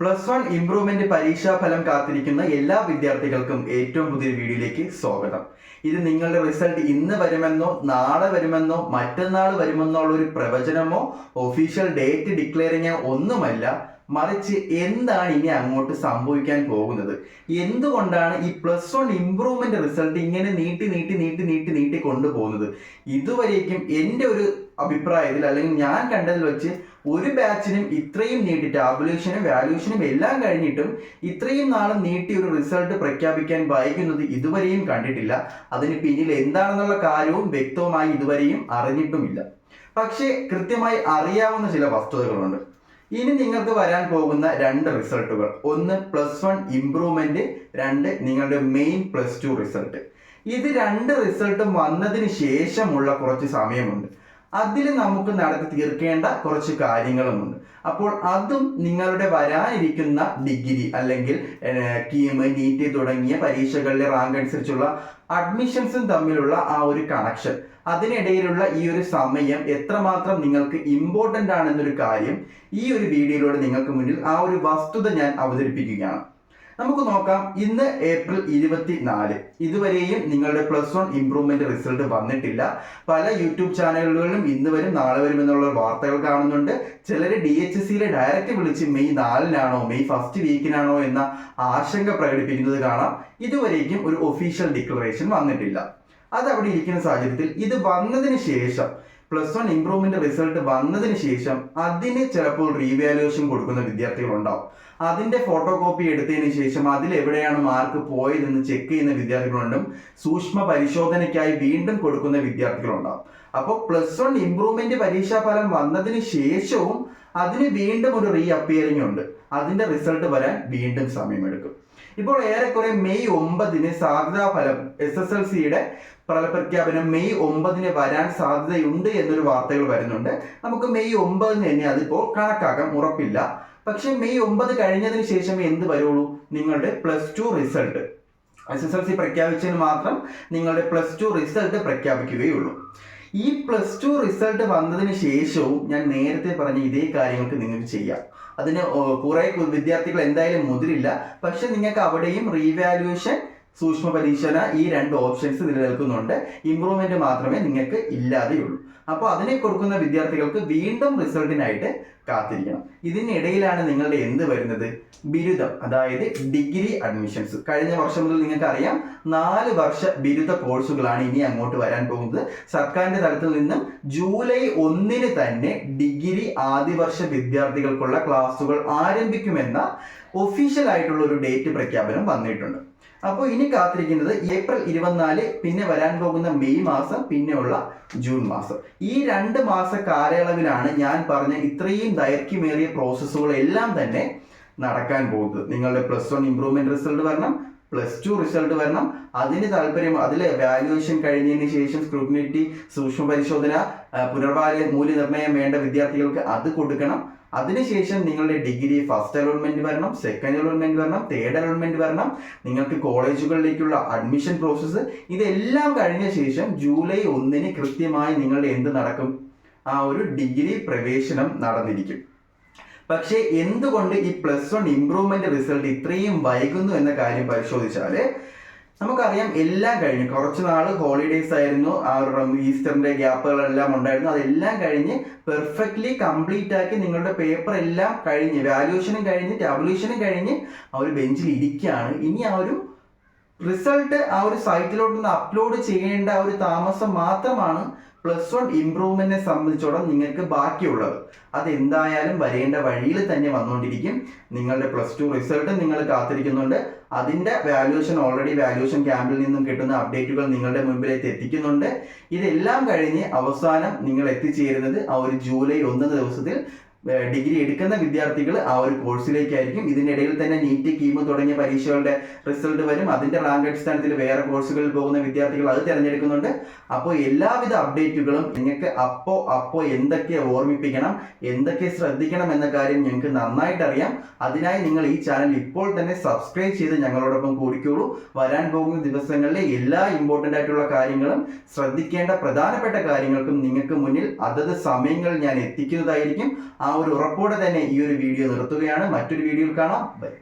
Plus one improvement പരീക്ഷാ ഫലം കാത്തിരിക്കുന്ന എല്ലാ വിദ്യാർത്ഥികൾക്കും ഏറ്റവും പുതിയ വീഡിയോയിലേക്ക് സ്വാഗതം. ഇത് നിങ്ങളുടെ റിസൾട്ട് ഇന്ന് വരുമെന്നോ നാളെ വരുമെന്നോ മറ്റന്നാൾ വരുമെന്നോ ഉള്ള ഒരു പ്രവചനമോ ഒഫീഷ്യൽ ഡേറ്റ് ഡിക്ലെയറിങ്ങോ ഒന്നുമല്ല. മറിച്ച് എന്താണ് ഇനി അങ്ങോട്ട് സംഭവിക്കാൻ പോകുന്നത്? എന്തുകൊണ്ടാണ് ഈ പ്ലസ് വൺ ഇമ്പ്രൂവ്മെന്റ് റിസൾട്ട് ഇങ്ങനെ നീട്ടി നീട്ടി നീട്ടി നീട്ടി നീട്ടി കൊണ്ടുപോകുന്നത്? ഇതുവരേക്കും എന്റെ ഒരു അഭിപ്രായത്തിൽ അല്ലെങ്കിൽ ഞാൻ കണ്ടതിൽ വെച്ച് ഒരു ബാച്ചിനും ഇത്രയും നീട്ടി ടാബുലേഷനും വാല്യൂഷനും എല്ലാം കഴിഞ്ഞിട്ടും ഇത്രയും നാളും നീട്ടി ഒരു റിസൾട്ട് പ്രഖ്യാപിക്കാൻ വൈകുന്നത് ഇതുവരെയും കണ്ടിട്ടില്ല. അതിന് പിന്നിൽ എന്താണെന്നുള്ള കാര്യവും വ്യക്തവുമായി ഇതുവരെയും അറിഞ്ഞിട്ടുമില്ല. പക്ഷേ കൃത്യമായി അറിയാവുന്ന ചില വസ്തുതകളുണ്ട്. ഇനി നിങ്ങൾക്ക് വരാൻ പോകുന്ന രണ്ട് റിസൾട്ടുകൾ. ഒന്ന് പ്ലസ് വൺ ഇംപ്രൂവ്മെന്റ് രണ്ട് നിങ്ങളുടെ മെയിൻ പ്ലസ് ടു റിസൾട്ട്. ഇത് രണ്ട് റിസൾട്ടും വന്നതിന് ശേഷമുള്ള കുറച്ച് സമയമുണ്ട്. അതിൽ നമുക്ക് നടത്തി തീർക്കേണ്ട കുറച്ച് കാര്യങ്ങളുമുണ്ട്. അപ്പോൾ അതും നിങ്ങളുടെ വരാനിരിക്കുന്ന ഡിഗ്രി അല്ലെങ്കിൽ കീം നീറ്റ് തുടങ്ങിയ പരീക്ഷകളിലെ റാങ്ക് അനുസരിച്ചുള്ള അഡ്മിഷൻസും തമ്മിലുള്ള ആ ഒരു കണക്ഷൻ അതിനിടയിലുള്ള ഈ ഒരു സമയം എത്രമാത്രം നിങ്ങൾക്ക് ഇമ്പോർട്ടന്റ് ആണെന്നൊരു കാര്യം ഈ ഒരു വീഡിയോയിലൂടെ നിങ്ങൾക്ക് മുന്നിൽ ആ ഒരു വസ്തുത ഞാൻ അവതരിപ്പിക്കുകയാണ്. നമുക്ക് നോക്കാം. ഇന്ന് ഏപ്രിൽ ഇരുപത്തി നാല് ഇതുവരെയും നിങ്ങളുടെ പ്ലസ് വൺ ഇംപ്രൂവ്മെന്റ് റിസൾട്ട് വന്നിട്ടില്ല. പല യൂട്യൂബ് ചാനലുകളിലും ഇന്ന് വരും നാളെ വരും എന്നുള്ള വാർത്തകൾ കാണുന്നുണ്ട്. ചിലർ ഡി എച്ച് സിയിലെ ഡയറക്റ്റ് വിളിച്ച് മെയ് നാലിനാണോ മെയ് ഫസ്റ്റ് വീക്കിനാണോ എന്ന ആശങ്ക പ്രകടിപ്പിക്കുന്നത് കാണാം. ഇതുവരേക്കും ഒരു ഒഫീഷ്യൽ ഡിക്ലറേഷൻ വന്നിട്ടില്ല. അത് അവിടെ ഇരിക്കുന്ന സാഹചര്യത്തിൽ ഇത് വന്നതിന് ശേഷം പ്ലസ് വൺ ഇംപ്രൂവ്മെന്റ് റിസൾട്ട് വന്നതിന് ശേഷം അതിന് ചിലപ്പോൾ റീവാലുവേഷൻ കൊടുക്കുന്ന വിദ്യാർത്ഥികൾ ഉണ്ടാവും അതിന്റെ ഫോട്ടോ കോപ്പി എടുത്തതിന് ശേഷം അതിൽ എവിടെയാണ് മാർക്ക് പോയതെന്ന് ചെക്ക് ചെയ്യുന്ന വിദ്യാർത്ഥികളുണ്ടും സൂക്ഷ്മ പരിശോധനയ്ക്കായി വീണ്ടും കൊടുക്കുന്ന വിദ്യാർത്ഥികളുണ്ടാവും. അപ്പോൾ പ്ലസ് വൺ ഇംപ്രൂവ്മെന്റ് പരീക്ഷാ ഫലം വന്നതിന് ശേഷവും അതിന് വീണ്ടും ഒരു റീ അപ്പിയറിംഗ് ഉണ്ട്. അതിന്റെ റിസൾട്ട് വരാൻ വീണ്ടും സമയമെടുക്കും. ഇപ്പോൾ ഏറെക്കുറെ മെയ് ഒമ്പതിന് സാധ്യതാ ഫലം എസ് എസ് എൽ സിയുടെ ഫലപ്രഖ്യാപനം മെയ് ഒമ്പതിന് വരാൻ സാധ്യതയുണ്ട് എന്നൊരു വാർത്തകൾ വരുന്നുണ്ട്. നമുക്ക് മെയ് ഒമ്പതിന് തന്നെ അതിപ്പോൾ കണക്കാക്കാം ഉറപ്പില്ല. പക്ഷെ മെയ് ഒമ്പത് കഴിഞ്ഞതിന് ശേഷം എന്ത് വരുള്ളൂ? നിങ്ങളുടെ plus two result. S S L C പ്രഖ്യാപിച്ചതിന് മാത്രം നിങ്ങളുടെ പ്ലസ് ടു റിസൾട്ട് പ്രഖ്യാപിക്കുകയുള്ളൂ. ഈ പ്ലസ് ടു റിസൾട്ട് വന്നതിന് ശേഷവും ഞാൻ നേരത്തെ പറഞ്ഞ ഇതേ കാര്യങ്ങൾക്ക് നിങ്ങൾക്ക് ചെയ്യാം. അതിന് കുറെ വിദ്യാർത്ഥികൾ എന്തായാലും മുതിരില്ല. പക്ഷെ നിങ്ങൾക്ക് അവിടെയും റീവാലുവേഷൻ സൂക്ഷ്മ പരീക്ഷണ ഈ രണ്ട് ഓപ്ഷൻസ് നിലനിൽക്കുന്നുണ്ട്. ഇമ്പ്രൂവ്മെന്റ് മാത്രമേ നിങ്ങൾക്ക് ഇല്ലാതെയുള്ളൂ. അപ്പോൾ അതിനെ കൊടുക്കുന്ന വിദ്യാർത്ഥികൾക്ക് വീണ്ടും റിസൾട്ടിനായിട്ട് കാത്തിരിക്കണം. ഇതിനിടയിലാണ് നിങ്ങളുടെ എന്ത് വരുന്നത്? ബിരുദം അതായത് ഡിഗ്രി അഡ്മിഷൻസ്. കഴിഞ്ഞ വർഷം മുതൽ നിങ്ങൾക്ക് അറിയാം നാല് വർഷ ബിരുദ കോഴ്സുകളാണ് ഇനി അങ്ങോട്ട് വരാൻ പോകുന്നത്. സർക്കാരിന്റെ തലത്തിൽ നിന്നും ജൂലൈ ഒന്നിന് തന്നെ ഡിഗ്രി ആദ്യ വർഷ വിദ്യാർത്ഥികൾക്കുള്ള ക്ലാസുകൾ ആരംഭിക്കുമെന്ന ഒഫീഷ്യൽ ആയിട്ടുള്ള ഒരു ഡേറ്റ് പ്രഖ്യാപനം വന്നിട്ടുണ്ട്. അപ്പോൾ ഇനി കാത്തിരിക്കുന്നത് ഏപ്രിൽ ഇരുപത്തിനാല് പിന്നെ വരാൻ പോകുന്ന മെയ് മാസം പിന്നെയുള്ള ജൂൺ മാസം. ഈ രണ്ട് മാസ കാലയളവിലാണ് ഞാൻ പറഞ്ഞ ഇത്രയും ദൈർഘ്യമേറിയ പ്രോസസ്സുകളെല്ലാം തന്നെ നടക്കാൻ പോകുന്നത്. നിങ്ങളുടെ പ്ലസ് വൺ ഇംപ്രൂവ്മെന്റ് റിസൾട്ട് വരണം പ്ലസ് ടു റിസൾട്ട് വരണം. അതിന് താല്പര്യം അതിൽ വാല്യുവേഷൻ കഴിഞ്ഞതിന് ശേഷം സ്ക്രൂട്ടിനിറ്റി സൂക്ഷ്മ പരിശോധന പുനർവാല്യ മൂല്യനിർണയം വേണ്ട വിദ്യാർത്ഥികൾക്ക് അത് കൊടുക്കണം. അതിനുശേഷം നിങ്ങളുടെ ഡിഗ്രി ഫസ്റ്റ് അലോട്ട്മെന്റ് വരണം സെക്കൻഡ് അലോട്ട്മെന്റ് വരണം തേർഡ് അലോട്ട്മെന്റ് വരണം. നിങ്ങൾക്ക് കോളേജുകളിലേക്കുള്ള അഡ്മിഷൻ പ്രോസസ്സ് ഇതെല്ലാം കഴിഞ്ഞ ശേഷം ജൂലൈ ഒന്നിന് കൃത്യമായി നിങ്ങളുടെ എന്ത് നടക്കും? ആ ഒരു ഡിഗ്രി പ്രവേശനം നടന്നിരിക്കും. പക്ഷേ എന്തുകൊണ്ട് ഈ പ്ലസ് വൺ ഇമ്പ്രൂവ്മെന്റ് റിസൾട്ട് ഇത്രയും വൈകുന്നു എന്ന കാര്യം പരിശോധിച്ചാൽ നമുക്കറിയാം എല്ലാം കഴിഞ്ഞ് കുറച്ച് നാൾ ഹോളിഡേയ്സ് ആയിരുന്നു ആ ഈസ്റ്ററിന്റെ ഗ്യാപ്പുകളെല്ലാം ഉണ്ടായിരുന്നു. അതെല്ലാം കഴിഞ്ഞ് പെർഫെക്റ്റ്ലി കംപ്ലീറ്റ് ആക്കി നിങ്ങളുടെ പേപ്പർ എല്ലാം കഴിഞ്ഞ് വാല്യൂഷനും കഴിഞ്ഞ് ടാബുലേഷനും കഴിഞ്ഞ് ആ ഒരു ബെഞ്ചിൽ ഇരിക്കുകയാണ്. ഇനി ആ ഒരു റിസൾട്ട് ആ ഒരു സൈറ്റിലോട്ടൊന്ന് അപ്ലോഡ് ചെയ്യേണ്ട ആ ഒരു താമസം മാത്രമാണ് പ്ലസ് വൺ ഇംപ്രൂവ്മെന്റിനെ സംബന്ധിച്ചോളം നിങ്ങൾക്ക് ബാക്കിയുള്ളത്. അത് എന്തായാലും വരേണ്ട വഴിയിൽ തന്നെ വന്നുകൊണ്ടിരിക്കും നിങ്ങളുടെ പ്ലസ് ടു റിസൾട്ട് നിങ്ങൾ കാത്തിരിക്കുന്നുണ്ട്. അതിന്റെ വാല്യൂഷൻ ഓൾറെഡി വാല്യൂഷൻ ക്യാമ്പിൽ നിന്നും കിട്ടുന്ന അപ്ഡേറ്റുകൾ നിങ്ങളുടെ മുമ്പിലേക്ക് എത്തിക്കുന്നുണ്ട്. ഇതെല്ലാം കഴിഞ്ഞ് അവസാനം നിങ്ങൾ എത്തിച്ചേരുന്നത് ആ ഒരു ജൂലൈ ഒന്ന് ദിവസത്തിൽ ഡിഗ്രി എടുക്കുന്ന വിദ്യാർത്ഥികൾ ആ ഒരു കോഴ്സിലേക്കായിരിക്കും ഇതിനിടയിൽ തന്നെ നീറ്റ് കീമ് തുടങ്ങിയ പരീക്ഷകളുടെ റിസൾട്ട് വരും. അതിന്റെ റാങ്ക് അടിസ്ഥാനത്തിൽ വേറെ കോഴ്സുകളിൽ പോകുന്ന വിദ്യാർത്ഥികൾ അത് തിരഞ്ഞെടുക്കുന്നുണ്ട്. അപ്പോൾ എല്ലാവിധ അപ്ഡേറ്റുകളും നിങ്ങൾക്ക് അപ്പോ അപ്പോ എന്തൊക്കെ ഓർമ്മിപ്പിക്കണം എന്തൊക്കെ ശ്രദ്ധിക്കണം എന്ന കാര്യം ഞങ്ങൾക്ക് നന്നായിട്ട് അറിയാം അതിനായി നിങ്ങൾ ഈ ചാനൽ ഇപ്പോൾ തന്നെ സബ്സ്ക്രൈബ് ചെയ്ത് ഞങ്ങളോടൊപ്പം കൂടിക്കോളൂ. വരാൻ പോകുന്ന ദിവസങ്ങളിലെ എല്ലാ ഇമ്പോർട്ടന്റ് ആയിട്ടുള്ള കാര്യങ്ങളും ശ്രദ്ധിക്കേണ്ട പ്രധാനപ്പെട്ട കാര്യങ്ങൾക്കും നിങ്ങൾക്ക് മുന്നിൽ അതത് സമയങ്ങൾ ഞാൻ എത്തിക്കുന്നതായിരിക്കും. ആ ഒരു ഉറപ്പോടെ തന്നെ ഈ ഒരു വീഡിയോ നിർത്തുകയാണ്. മറ്റൊരു വീഡിയോയിൽ കാണാം. ബൈ.